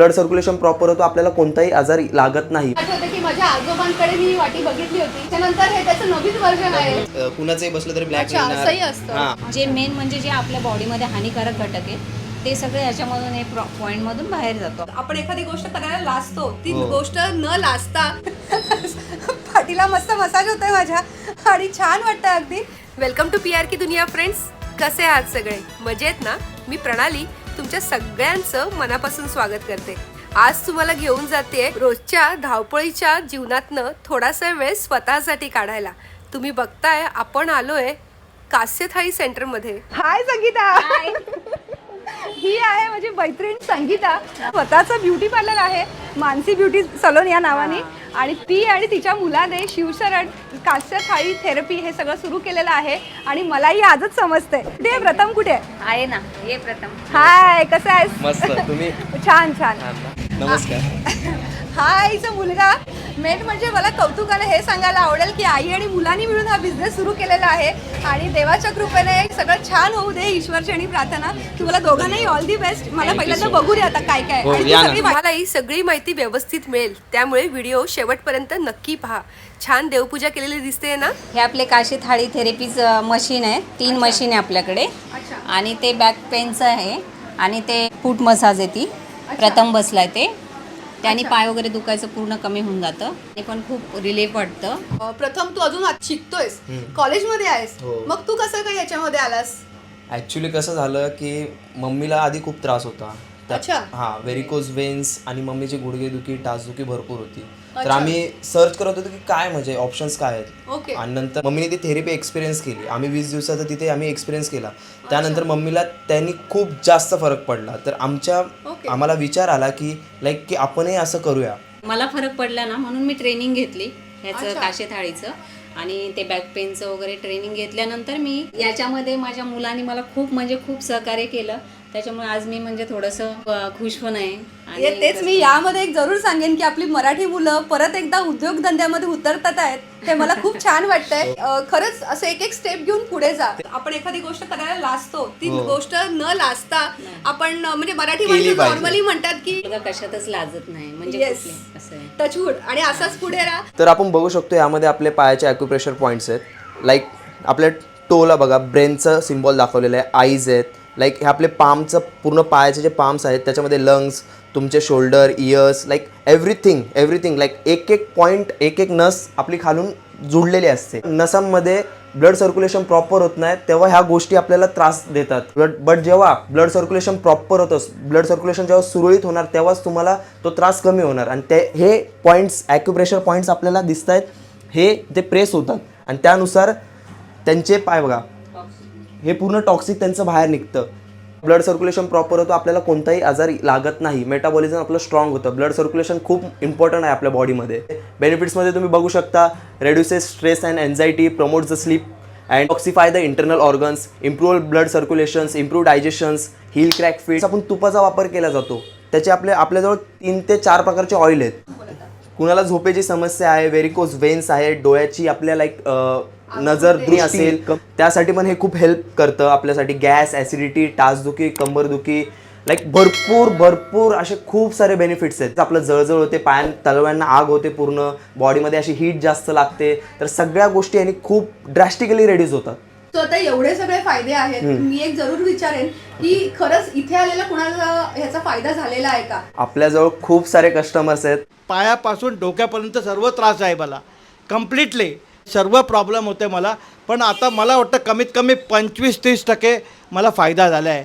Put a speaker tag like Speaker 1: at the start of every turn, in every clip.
Speaker 1: Blood circulation proper होतो आपल्याला कोणताही आजार लागत नाही.
Speaker 2: की माझ्या आजोबांकडे मी ही वाटी बघितली होती. त्यानंतर हे त्याचं नवीन वर्जन आहे.
Speaker 1: कुणाचंही बसलं तरी ब्लॅक
Speaker 2: अच्छा असंही असतं.
Speaker 3: जे मेन म्हणजे जे आपल्या बॉडीमध्ये हानिकारक घटक आहेत ते सगळे याच्यामधून एक पॉईंटमधून बाहेर जातो.
Speaker 2: आपण एखादी गोष्ट करायला लाजतो ती
Speaker 1: हो.
Speaker 2: गोष्ट न लाजता पाठीला मस्त मसाज होतोय माझ्या. आणि छान वाटतं अगदी.
Speaker 4: वेलकम टू पी आर की दुनिया फ्रेंड्स कसे आहात सगळे? मजेत ना? मी प्रणाली. तुमच्या सगळ्यांचं मनापासून स्वागत करते. आज तुम्हाला घेऊन जाते रोजच्या धावपळीच्या जीवनातनं थोडासा वेळ स्वतःसाठी काढायला. तुम्ही बघताय आपण आलोय कास्य थाळी सेंटरमध्ये.
Speaker 2: हाय संगीता. ही आहे माझी मैत्रीण संगीता. स्वतःचं ब्युटी पार्लर आहे. मानसी ब्युटी सलोन या नावाने. आणि ती आणि तिच्या मुलाने शिवशरण कास्य थाळी थेरपी हे सगळं सुरू केलेलं आहे. आणि मलाही आजच समजतंय. ते प्रथम कुठे? आहे?
Speaker 3: आहे ना. हे प्रथम.
Speaker 2: हाय कसं
Speaker 1: मस्त. तुम्ही?
Speaker 2: छान छान.
Speaker 1: नमस्कार.
Speaker 2: हा आईचा मुलगा. मेन म्हणजे मला कौतुकाने हे सांगायला आवडेल की आई आणि मुलांनी मिळून हा बिझनेस सुरू केलेला आहे. आणि देवाच्या कृपेने सगळं छान होऊ दे ईश्वरचरणी प्रार्थना. तुम्हाला दोघांनाही ऑल दी बेस्ट मला पहिल्यांदा बघू दे आता काय काय
Speaker 1: हो,
Speaker 2: आणि ती. सगळी मा-
Speaker 4: तुम्हाला ही सगळी माहिती व्यवस्थित मिळेल. त्यामुळे व्हिडिओ शेवटपर्यंत नक्की पहा. छान देवपूजा केलेली दिसते ना?
Speaker 3: हे आपले काशी थाळी थेरपीज मशीन आहे. तीन मशीन आहे आपल्याकडे.
Speaker 2: अच्छा.
Speaker 3: आणि ते बॅक पेनचं आहे. आणि ते फूट मसाज आहे ती. प्रथम बसलाय ते. त्याने पाय वगैरे दुखायचं पूर्ण कमी होऊन जातं. आणि पण खूप रिलीफ वाटतं.
Speaker 2: अं, प्रथम तू अजून आत शिकतोयस. कॉलेजमध्ये आहेस.
Speaker 1: हो.
Speaker 2: मग तू कसं काय याच्यामध्ये आलास?
Speaker 1: ॲक्च्युली कसं झालं की मम्मीला आधी खूप त्रास होता.
Speaker 2: अच्छा.
Speaker 1: हा व्हेरिकोज वेन्स आणि मम्मीची गुडघेदुखी टाचदुखी भरपूर होती. तर. आम्ही सर्च करत होतो की काय म्हणजे ऑप्शन्स काय आहेत.
Speaker 2: ओके
Speaker 1: आणि नंतर मम्मीने ती थेरपी एक्सपिरियन्स केली. आम्ही वीस दिवसाचा तिथे आम्ही एक्सपिरियन्स केला. त्यानंतर मम्मीला त्यांनी खूप जास्त फरक पडला. तर आमच्या. आम्हाला विचार आला की लाईक की आपणही असं करूया.
Speaker 3: मला फरक पडला ना म्हणून मी ट्रेनिंग घेतली ह्याचं. काशे थाळीचं आणि ते बॅक पेनचं वगैरे ट्रेनिंग घेतल्यानंतर मी याच्यामध्ये माझ्या मुलांनी मला खूप म्हणजे खूप सहकार्य केलं. त्याच्यामुळे आज मी म्हणजे थोडंसं खुश पण आहे.
Speaker 2: ये तेच मी यामध्ये एक जरूर सांगेन की आपली मराठी मुलं परत एकदा उद्योगधंद्यामध्ये उतरतात आहेत ते मला खूप छान वाटतंय. अं, खरंच असं एक एक स्टेप घेऊन पुढे जा. आपण एखादी गोष्ट करायला लाजतो ती
Speaker 1: हो.
Speaker 2: गोष्ट न लाजता आपण म्हणजे मराठी
Speaker 1: पाहिजे.
Speaker 2: नॉर्मली म्हणतात की
Speaker 3: कशातच लाजत नाही. म्हणजे
Speaker 2: टचवूड आणि असाच पुढे राहा.
Speaker 1: तर आपण बघू शकतो यामध्ये आपले पायाचे ॲक्युप्रेशर पॉईंट्स आहेत. लाईक आपल्या टोला बघा ब्रेनचं सिम्बॉल दाखवलेलं आहे. आईज आहेत. लाईक हे आपले पामचं पूर्ण पायाचे जे पाम्स आहेत त्याच्यामध्ये लंग्स तुमचे shoulder ears like everything everything like एक एक पॉईंट एक एक नस आपली खालून जुडलेली असते. नसांमध्ये ब्लड सर्क्युलेशन प्रॉपर होत नाही तेव्हा ह्या गोष्टी आपल्याला त्रास देतात. बट बट जेव्हा ब्लड सर्क्युलेशन प्रॉपर होतं ब्लड सर्क्युलेशन जेव्हा सुरळीत होणार तेव्हाच तुम्हाला तो त्रास कमी होणार. आणि ते हे पॉईंट्स ॲक्युप्रेशर पॉईंट्स आपल्याला दिसत आहेत हे ते प्रेस होतात. आणि त्यानुसार त्यांचे पाय बघा हे पूर्ण टॉक्सिक त्यांचं बाहेर निघतं. ब्लड सर्क्युलेशन प्रॉपर होतं आपल्याला कोणताही आजार लागत नाही. मेटाबॉलिझम आपलं स्ट्रॉंग होतं. ब्लड सर्क्युलेशन खूप इम्पॉर्टंट आहे आपल्या बॉडीमध्ये बेनिफिट्समध्ये तुम्ही बघू शकता reduces stress and anxiety promote the sleep and oxify the internal organs improve blood circulations improve digestions heel crack fits आपण तुपाचा वापर केला जातो. त्याचे आपले आपल्याजवळ तीन ते चार प्रकारचे ऑइल आहेत. कुणाला झोपेची समस्या आहे व्हेरिकोज वेन्स आहे डोळ्याची आपल्या लाईक नजर असेल त्यासाठी पण हे खूप हेल्प करतं आपल्यासाठी. गॅस ॲसिडिटी टाचदुखी कंबरदुखी लाईक भरपूर भरपूर असे खूप सारे बेनिफिट्स आहेत. आपलं जळजळ होते पायां तलव्यांना आग होते पूर्ण बॉडीमध्ये अशी हीट जास्त लागते. तर सगळ्या गोष्टी यांनी खूप ड्रॅस्टिकली रेड्यूस होतात.
Speaker 2: तो आता एवढे सगळे फायदे आहेत. मी एक जरूर विचारेन की खरंच इथे आलेला कुणाला ह्याचा फायदा झालेला आहे का?
Speaker 1: आपल्याजवळ खूप सारे कस्टमर्स आहेत.
Speaker 5: पायापासून डोक्यापर्यंत सर्व त्रास आहे मला. कम्प्लिटली सर्व प्रॉब्लेम होते मला. पण आता मला वाटतं कमीत कमी पंचवीस तीस टक्के मला फायदा झाला आहे.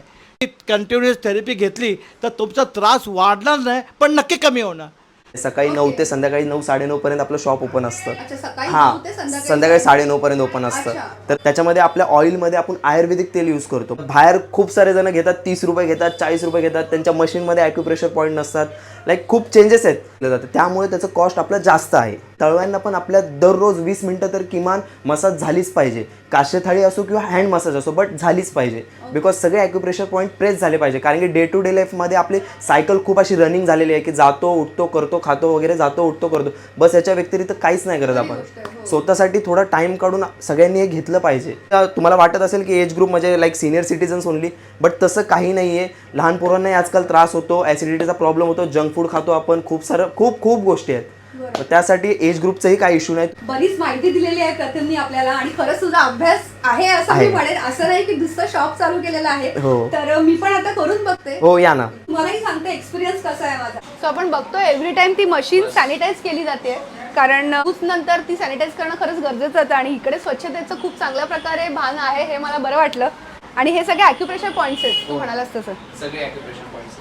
Speaker 5: कंटिन्युअस थेरपी घेतली तर तुमचा त्रास वाढणार नाही पण नक्की कमी होणार.
Speaker 1: सकाळी नऊ ते संध्याकाळी नऊ साडेनऊ पर्यंत आपलं शॉप ओपन असतं.
Speaker 2: अच्छा सकाळी
Speaker 1: हा.
Speaker 2: संध्याकाळी
Speaker 1: संध्याकाळी साडेनऊ पर्यंत ओपन असतं. तर त्याच्यामध्ये आपल्या ऑइलमध्ये आपण आयुर्वेदिक तेल यूज करतो. बाहेर खूप सारे जण घेतात तीस रुपये घेतात चाळीस रुपये घेतात. त्यांच्या मशीनमध्ये ॲक्युप्रेशर पॉईंट नसतात. लाईक खूप चेंजेस आहेत. त्यामुळे त्याचं कॉस्ट आपलं जास्त आहे. तळव्यांना पण आपल्या दररोज वीस मिनटं तर किमान मसाज झालीच पाहिजे. काश्य थाळी असो किंवा हँड मसाज असो बट झालीच पाहिजे. बिकॉज सगळे ॲक्युप्रेशर पॉईंट प्रेस झाले पाहिजे. कारण की डे टू डे लाईफमध्ये आपली सायकल खूप अशी रनिंग झालेली आहे की जातो उठतो करतो खातो वगैरे जातो उठतो करतो. बस याच्या व्यतिरिक्त काहीच नाही करत आपण. स्वतःसाठी थोडा टाइम काढून सगळ्यांनी हे घेतलं पाहिजे. तुम्हाला वाटत असेल की एज ग्रुप म्हणजे like senior citizens only but तसं काही नाही आहे लहान पोरांनाही आजकाल त्रास होतो ॲसिडिटीचा प्रॉब्लेम होतो जंक फूड खातो आपण. खूप सारं खूप खूप गोष्टी आहेत. मग त्यासाठी एज ग्रुपचाही काही इश्यू नाही
Speaker 2: बरीच माहिती दिलेली आहे प्रथमनी आपल्याला आणि खरंच तुझा अभ्यास आहे असं मी
Speaker 1: आहे.
Speaker 2: म्हणेन. असं नाही की दुसरं शॉप चालू केलेलं आहे.
Speaker 1: हो.
Speaker 2: तर मी पण आता करून बघते.
Speaker 1: हो या ना.
Speaker 2: मलाही सांगते एक्सपिरियन्स कसा आहे माझा. सो आपण बघतोय एव्हरी टाइम ती मशीन सॅनिटाईज केली जाते कारण ऊस नंतर ती सॅनिटाईज करणं खरंच गरजेचं होतं आणि इकडे स्वच्छतेचं खूप चांगल्या प्रकारे भान आहे हे मला बरं वाटलं. आणि हे सगळे ॲक्युप्रेशर पॉईंट्स आहेत. तू म्हणालास तसं.
Speaker 1: सगळे ॲक्युप्रेशर पॉईंट्स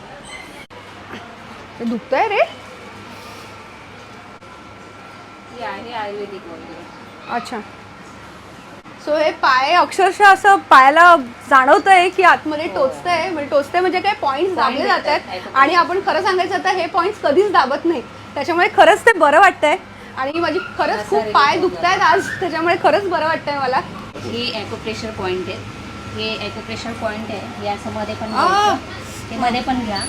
Speaker 2: ते दुखतंय रे.
Speaker 3: ही आहे आयुर्वेदिक वगैरे.
Speaker 2: अच्छा. सो हे पाय अक्षरशः असं पायाला जाणवतंय की आतमध्ये टोचतंय. म्हणजे टोचतंय म्हणजे काय पॉईंट्स दाबले जात आहेत आणि आपण खरं सांगायचं आता हे पॉईंट्स कधीच दाबत नाही. त्याच्यामुळे खरंच ते बरं वाटतंय. आणि माझी खरंच खूप पाय दुखतायत आज. त्याच्यामुळे खरंच बरं वाटतंय मला.
Speaker 3: ही ॲक्युप्रेशर पॉईंट आहे. हे ॲक्युप्रेशर पॉईंट आहे. हे असं मध्ये पण. हे मध्ये पण घ्या.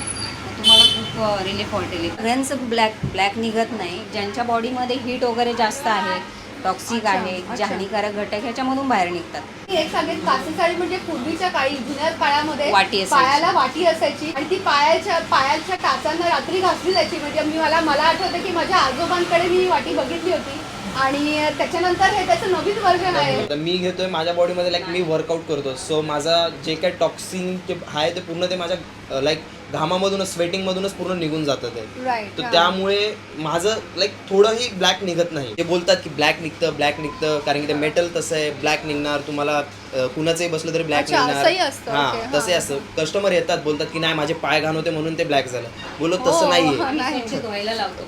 Speaker 3: रिलीफ वाटेल सगळ्यांचं ब्लॅक ब्लॅक निघत नाही. ज्यांच्या बॉडीमध्ये हीट वगैरे जास्त आहे टॉक्सिक आहे जे. हानिकारक घटक ह्याच्यामधून बाहेर निघतात.
Speaker 2: एक सांगेन कासी साडी म्हणजे पूर्वीच्या काळी जुन्या काळामध्ये
Speaker 3: वाटी असायची.
Speaker 2: पायाला वाटी असायची आणि ती पायाच्या पायाच्या टाचांना रात्री घासली जायची. म्हणजे मी मला मला आठवतं की माझ्या आजोबांकडे मी ही वाटी बघितली होती. आणि त्याच्यानंतर हे त्याचं नवीन वर्जन आहे.
Speaker 1: तर मी घेतोय माझ्या बॉडीमध्ये लाईक मी वर्कआउट करतो सो माझा जे काय टॉक्सिन आहे ते पूर्ण ते माझ्या लाईक घामामधूनच स्वेटिंगमधूनच पूर्ण निघून जातं ते. तर त्यामुळे माझं लाईक थोडंही ब्लॅक निघत नाही. ते बोलतात की ब्लॅक निघतं ब्लॅक निघतं कारण की ते मेटल तसं आहे ब्लॅक निघणार तुम्हाला कुणाचंही बसलं तरी ब्लॅक निघणार.
Speaker 2: हां.
Speaker 1: तसे असतं. कस्टमर येतात बोलतात की नाही माझे पाय घाण होते म्हणून ते ब्लॅक झालं. बोलो
Speaker 2: हो,
Speaker 1: तसं नाहीये.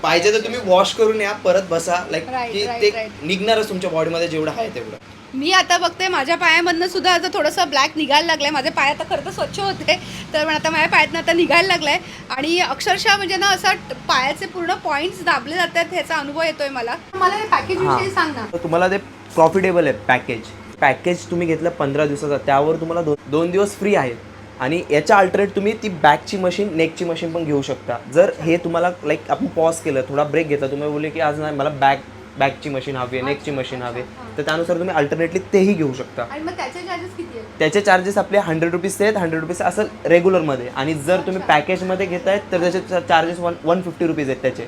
Speaker 1: पाहिजे तर तुम्ही वॉश करून या परत बसा. लाईक की ते. निघणारच तुमच्या बॉडीमध्ये जेवढं आहे तेवढं.
Speaker 2: मी आता बघते माझ्या पायामधनं सुद्धा आता थोडंसं ब्लॅक निघायला लागलंय. माझे पाय आता खरं तर स्वच्छ होते तर पण आता माझ्या पायातनं आता निघायला लागलाय. आणि अक्षरशः म्हणजे ना असं पायाचे पूर्ण पॉईंट्स दाबले जातात ह्याचा अनुभव येतोय मला. मला हे पॅकेज विषयी सांग ना.
Speaker 1: तर तुम्हाला ते प्रॉफिटेबल आहे पॅकेज पॅकेज तुम्ही घेतलं पंधरा दिवसाचं त्यावर तुम्हाला दोन दोन दिवस फ्री आहेत. आणि याच्या अल्टरनेट तुम्ही ती बॅकची मशीन नेकची मशीन पण घेऊ शकता. जर हे तुम्हाला लाईक आपण पॉज केलं थोडा ब्रेक घेतला तुम्ही बोलले की आज नाही मला बॅक बॅकची मशीन हवी आहे नेकची मशीन हवी. आहे तर त्यानुसार तुम्ही अल्टरनेटली तेही घेऊ शकता.
Speaker 2: आणि मग त्याचे चार्जेस किती आहेत?
Speaker 1: त्याचे चार्जेस आपले हंड्रेड रुपीजचे आहेत. हंड्रेड रुपीज असं रेग्युलरमध्ये आणि जर तुम्ही पॅकेजमध्ये घेतायत तर त्याचे charges one one fifty rupees आहेत त्याचे.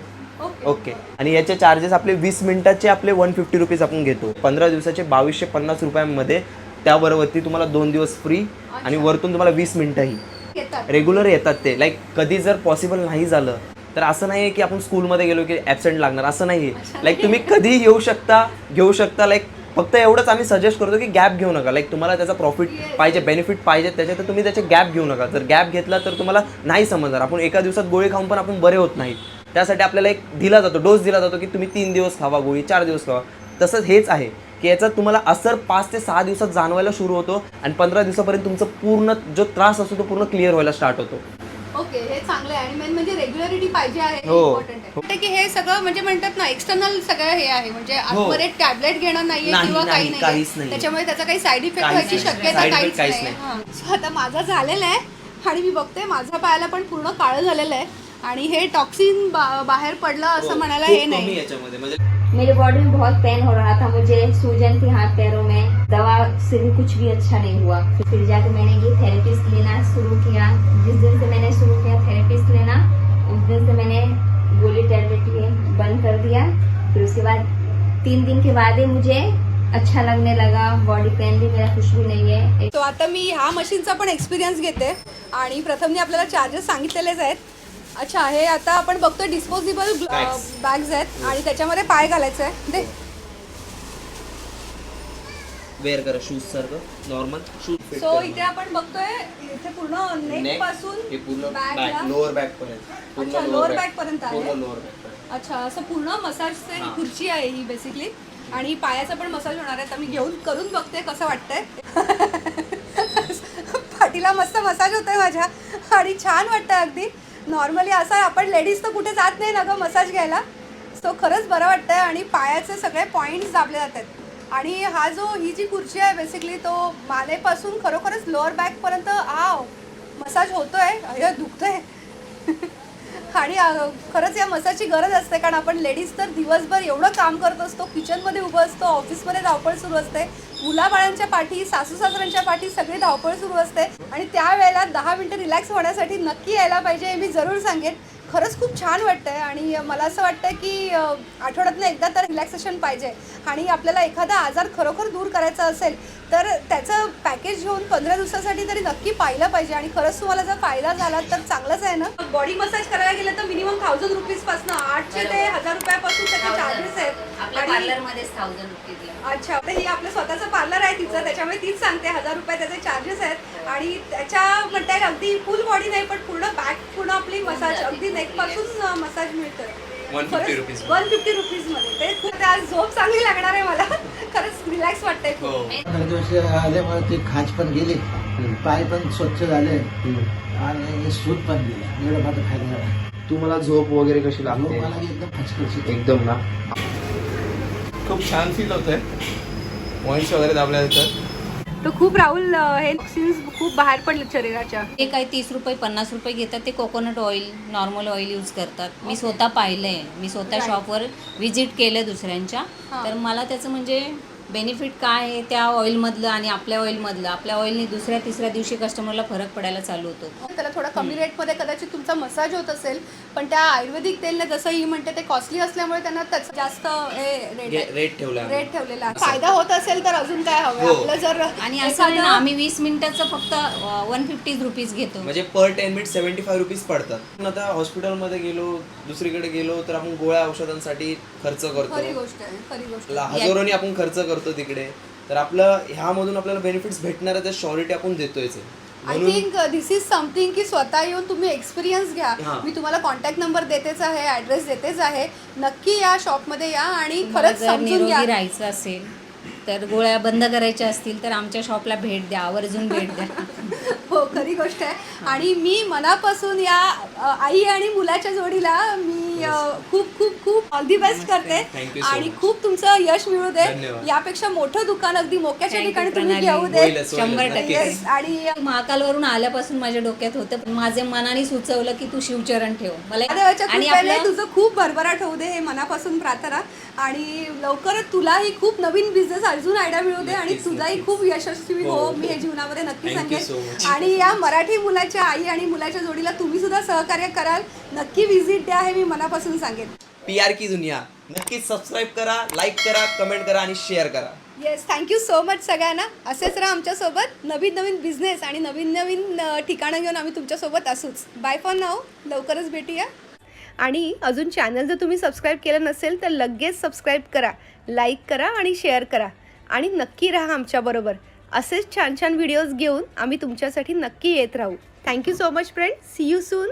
Speaker 2: ओके.
Speaker 1: आणि याचे चार्जेस आपले वीस मिनिटाचे आपले वन फिफ्टी रुपीज आपण घेतो. पंधरा दिवसाचे बावीसशे पन्नास रुपयांमध्ये त्याबरोबरती तुम्हाला दोन दिवस फ्री आणि वरतून तुम्हाला वीस मिनिटंही. रेग्युलर येतात ते. लाईक कधी जर पॉसिबल नाही झालं तर असं नाही आहे की आपण स्कूलमध्ये गेलो की ॲबसेंट लागणार असं नाही आहे लाईक तुम्ही कधीही येऊ शकता घेऊ शकता. लाईक फक्त एवढंच आम्ही सजेस्ट करतो की गॅप घेऊ नका. लाईक तुम्हाला त्याचा प्रॉफिट पाहिजे बेनिफिट पाहिजे त्याच्यात तर तुम्ही त्याचे गॅप घेऊ नका. जर गॅप घेतला तर तुम्हाला नाही समजणार. आपण एका दिवसात गोळी खाऊन पण आपण बरे होत नाही त्यासाठी आपल्याला एक दिला जातो डोस दिला जातो की तुम्ही तीन दिवस खावा गोळी चार दिवस खावा. तसंच हेच आहे की याचा तुम्हाला असर पाच ते सहा दिवसात जाणवायला सुरू होतो आणि पंधरा दिवसापर्यंत तुमचं पूर्ण जो त्रास असतो तो पूर्ण क्लिअर व्हायला स्टार्ट होतो.
Speaker 2: ओके हे चांगलं आहे आणि मेन म्हणजे रेग्युलरिटी पाहिजे आहे
Speaker 1: हो.
Speaker 2: इम्पॉर्टंट आहे वाटतं की हे सगळं म्हणजे म्हणतात ना एक्सटर्नल सगळं हे आहे म्हणजे आतमध्ये टॅबलेट घेणं नाहीये
Speaker 1: हो. नाही,
Speaker 2: किंवा काही
Speaker 1: नाही, काहीच
Speaker 2: नाही
Speaker 1: नाही.
Speaker 2: त्याच्यामुळे त्याचा काही साईड इफेक्ट
Speaker 1: काहीच
Speaker 2: व्हायची
Speaker 1: नाही.
Speaker 2: शक्यता
Speaker 1: Side
Speaker 2: काहीच
Speaker 1: effect काहीच
Speaker 2: नाही. हां. आता माझं झालेलं आहे आणि मी बघते माझ्या पायाला पण पूर्ण काळं झालेलं आहे आणि हे टॉक्सिन बाहेर पडलं असं म्हणायला हे
Speaker 1: हो, खूप कमी
Speaker 2: नाही
Speaker 1: याच्यामध्ये. म्हणजे
Speaker 6: मेरे बॉडी में बहुत पेन हो रहा था मुझे सूजन थी हाथ पैरों में दवा से भी कुछ भी अच्छा नहीं हुआ। फिर जाके मैंने ये थेरेपिस्ट लेना शुरू किया। जिस दिन से मैंने शुरू किया थेरेपिस्ट लेना उस दिन से मैंने गोली टैबलेट लिए बंद कर दिया। फिर उसके बाद तीन दिन के बाद ही मुझे अच्छा लगने लगा। बॉडी पेन भी मेरा कुछ भी नहीं है।
Speaker 2: तो आता मी ह्या मशीनचा पण एक्सपिरियन्स घेते. आणि प्रथमने आपल्याला चार्जेस सांगितलेलेच आहेत. अच्छा हे आता आपण बघतोय डिस्पोजेबल
Speaker 1: Bags.
Speaker 2: बॅग्स आहेत आणि त्याच्यामध्ये पाय घालायचं आहे. दे.
Speaker 1: वेअर करा शूज सारखं नॉर्मल शूज
Speaker 2: सो इथे आपण बघतोय इथे पूर्ण नेकपासून
Speaker 1: हे पूर्ण बॅक लोअर बॅक पर्यंत.
Speaker 2: अच्छा, lower back. पर्यंत आहे.
Speaker 1: पूर्ण लोअर बॅक पर्यंत.
Speaker 2: अच्छा असं पूर्ण मसाजचे
Speaker 1: हां.
Speaker 2: खुर्ची आहे ही बेसिकली आणि पायाचा पण मसाज होणार आहे. तर मी घेऊन करून बघते कसं वाटतंय. पाठीला मस्त मसाज होतोय माझ्या. आणि छान वाटतं अगदी. नॉर्मली असं आपण लेडीज तर कुठे जात नाही ना गं मसाज घ्यायला. सो खरंच बरं वाटतंय आणि पायाचे सगळे पॉईंट्स दाबले जातात. आणि हा जो ही जी खुर्ची आहे बेसिकली तो मालेपासून खरोखरच लोअर बॅकपर्यंत आव मसाज होतोय. दुखतं आहे आणि खरंच या मसाची गरज असते कारण आपण लेडीज तर दिवसभर एवढं काम करत असतो किचनमध्ये उभं असतो ऑफिसमध्ये धावपळ सुरू असते मुलाबाळांच्या पाठी सासू सासऱ्यांच्या पाठी सगळी धावपळ सुरू असते आणि त्यावेळेला दहा मिनटं रिलॅक्स होण्यासाठी नक्की यायला पाहिजे हे मी जरूर सांगेन. खरंच खूप छान वाटतंय आणि मला असं वाटतं की आठवड्यातनं एकदा तर रिलॅक्सेशन पाहिजे आणि आपल्याला एखादा आजार खरोखर दूर करायचा असेल तर त्याचं पॅकेज घेऊन पंधरा दिवसासाठी तरी नक्की पाहिलं पाहिजे. आणि खरंच तुम्हाला जर फायदा झाला तर चांगलंच आहे ना? बॉडी मसाज करायला गेलं तर मिनिमम थाउजंड रुपीजपासून आठशे ते हजार रुपयापासून त्याचे चार्जेस आहेत.
Speaker 3: पार्लरमध्येच थाउजंड रुपीज
Speaker 2: अच्छा तर ही आपलं स्वतःचं पार्लर आहे तिचं त्याच्यामुळे तीच सांगते हजार रुपये त्याचे चार्जेस आहेत. आणि त्याच्या म्हणता येईल अगदी फुल बॉडी नाही पण पूर्ण बॅक पूर्ण आपली मसाज अगदी नेकपासून मसाज मिळतं.
Speaker 1: 150 रुपीज.
Speaker 2: One fifty रुपीजमध्ये. ते खूप आज झोप चांगली लागणार आहे मला. रिलॅक्स वाटतंय खूप.
Speaker 1: हो.
Speaker 7: दिवशी आल्यामुळे ते खाज पण गेली. पाय पण स्वच्छ झाले. आणि सूत पण गेले. एवढं माझं झाला
Speaker 1: तुम्हाला झोप वगैरे कशी लागते?
Speaker 7: मला एकदम फचकशी
Speaker 1: एकदम ना? खूप छान फील होत आहे पॉईंट्स वगैरे दाबल्या जातात.
Speaker 2: तर खूप राहुल हे सीन्स खूप बाहेर पडले शरीराच्या.
Speaker 3: ते काही तीस रुपये पन्नास रुपये घेतात. ते coconut oil normal oil use करतात. मी स्वतः पाहिलंय. मी स्वतः शॉपवर व्हिजिट केलं दुसऱ्यांच्या. तर मला त्याचं म्हणजे बेनिफिट काय आहे त्या ऑइलमधलं आणि आपल्या ऑइलमधलं आपल्या ऑइलने दुसऱ्या तिसऱ्या दिवशी कस्टमरला फरक पडायला चालू होतो.
Speaker 2: त्याला थोडा कमी रेटमध्ये कदाचित तुमचा मसाज होत असेल पण त्या आयुर्वेदिक तेलने जसं ही म्हणते ते कॉस्टली असल्यामुळे त्यांना त्याचं जास्त हे रेट
Speaker 1: रेट ठेवला.
Speaker 2: रेट ठेवलेला. फायदा होत असेल तर अजून काय हवं?
Speaker 1: हो.
Speaker 2: आपलं जर
Speaker 3: आणि असं ना आम्ही वीस मिनिटाचं फक्त वन फिफ्टी रुपीज घेतो.
Speaker 1: म्हणजे per ten minute seventy five rupees पडतात आता हॉस्पिटलमध्ये गेलो दुसरीकडे गेलो तर आपण गोळ्या औषधांसाठी खर्च
Speaker 2: खरी
Speaker 1: करतो
Speaker 2: गोष्ट आहे खरी गोष्ट
Speaker 1: हजारोनी आपण खर्च करतो. तिकडे तर आपलं ह्यामधून आपल्याला बेनिफिट्स भेटणार आहे शॉरिटी आपण देतोयच आहे.
Speaker 2: I think this is something की स्वतः येऊन तुम्ही एक्सपिरियन्स घ्या. मी तुम्हाला कॉन्टॅक्ट नंबर देतेच आहे ॲड्रेस देतेच आहे नक्की या शॉपमध्ये या आणि खरंच समजून
Speaker 3: निरोगी
Speaker 2: घ्या
Speaker 3: राहायचं असेल तर गोळ्या बंद करायच्या असतील तर आमच्या शॉपला भेट द्या आवर्जून भेट द्या
Speaker 2: हो खरी गोष्ट आहे आणि मी मनापासून या अ, आई आणि मुलाच्या जोडीला मी अ, खूप खूप खूप ऑल दी बेस्ट करते
Speaker 1: Thank you so
Speaker 2: आणि
Speaker 1: much.
Speaker 2: खूप तुमचं यश मिळू दे
Speaker 1: धन्यवाद.
Speaker 2: यापेक्षा मोठं दुकान अगदी मोक्याच्या
Speaker 3: Thank you,
Speaker 2: ठिकाणी तुम्ही
Speaker 3: प्रणाली.
Speaker 2: घेऊ दे
Speaker 1: होईलच, होईलच,
Speaker 3: शंभर
Speaker 1: नक्कीच.
Speaker 3: टक्के.
Speaker 2: Yes, आणि
Speaker 3: महाकालवरून आल्यापासून माझ्या डोक्यात होतं पण माझे मनाने सुचवलं की तू शिवचरण ठेव मला
Speaker 2: देवाच्या
Speaker 3: आणि
Speaker 2: कृपेने
Speaker 3: आपलं
Speaker 2: तुझं खूप भरभराट होऊ दे हे मनापासून प्रार्थना आणि लवकरच तुलाही खूप नवीन बिझनेस अजून आयडिया मिळू दे आणि तुझाही. खूप यशस्वी
Speaker 1: हो,
Speaker 2: हो
Speaker 1: हो.
Speaker 2: मी हे जीवनामध्ये नक्की सांगेन. आणि या मराठी मुलाच्या आई आणि मुलाच्या जोडीला तुम्ही सुद्धा सहकार्य कराल. नक्की व्हिजिट द्या हे मी मनापासून सांगेन.
Speaker 1: पी आर की दुनिया. नक्कीच सबस्क्राईब करा लाईक करा कमेंट करा आणि शेअर करा.
Speaker 2: येस थँक्यू सो मच सगळ्यांना. असेच राहा आमच्यासोबत नवीन नवीन बिझनेस आणि नवीन नवीन ठिकाणं घेऊन आम्ही तुमच्यासोबत असूच. बाय फॉर नाव लवकरच भेटूया. आणि अजून चॅनल जर तुम्ही सबस्क्राईब केलं नसेल तर लगेच सबस्क्राईब करा. लाईक करा आणि शेअर करा. आणि नक्की राहा आमच्याबरोबर असेच छान छान व्हिडिओज घेऊन आम्ही तुमच्यासाठी नक्की येत राहू. Thank you so much friend see you soon